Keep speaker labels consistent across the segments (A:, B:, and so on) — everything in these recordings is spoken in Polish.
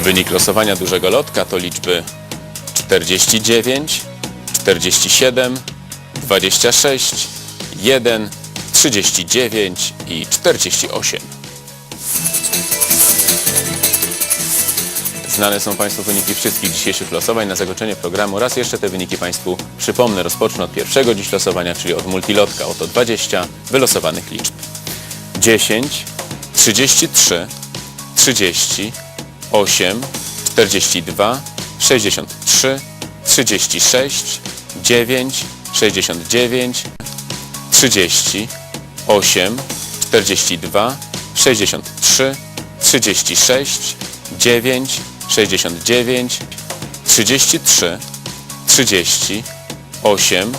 A: Wynik losowania dużego lotka to liczby 49, 47, 26, 1, 39 i 48. Znane są Państwu wyniki wszystkich dzisiejszych losowań. Na zakończenie programu raz jeszcze te wyniki Państwu przypomnę. Rozpocznę od pierwszego dziś losowania, czyli od multilotka. Oto 20 wylosowanych liczb. 10, 33, 30, 8, 42, 63, 36, 9, 69, 30, 8, 42, 63, 36, 9, 69, 33, 30, 8,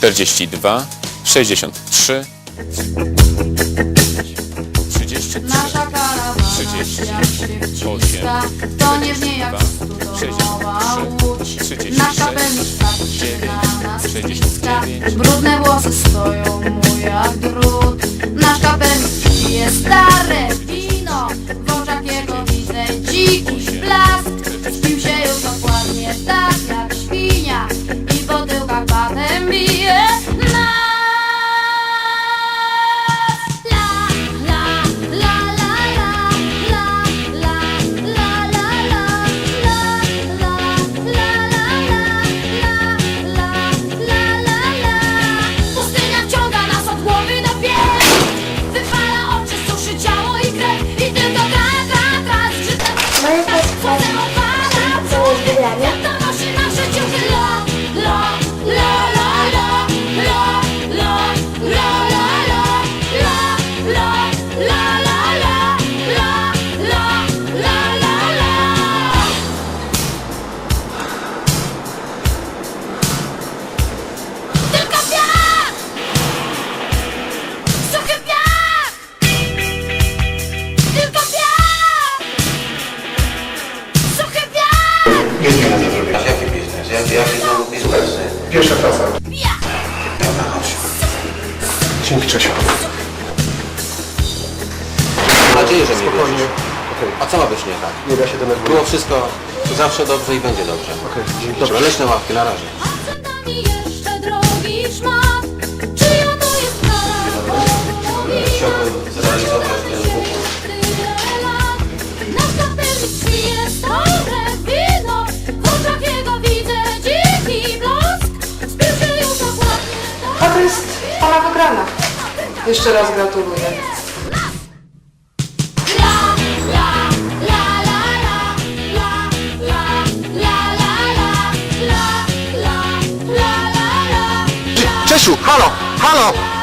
A: 42, 63, 33,
B: Nasza karawana
A: 30,
B: jak się wciska, to nie wie jak studowa łódź. Na nas ściska, brudne włosy stoją mu jak drut. Nasz kapelusz pije stare wino, w oczach jego widzę dziki blask. Spił się już dokładnie tak Do
C: wybrania.
D: Pierwsza klasa.
B: Piach!
C: Dobra, chodź.
D: Dzięki Czesio.
C: Mam nadzieję, że mnie
D: Spokojnie.
C: wierzysz.
D: Okej,
C: A co ma być nie tak?
D: nie da się denerwować.
C: Było wszystko zawsze dobrze i będzie dobrze.
D: Okej, dzięki.
C: Dobra, leć na ławkę, na razie.
B: A przed nami jeszcze drogi szmat
E: Jeszcze raz gratuluję.
D: Czesiu, halo, halo!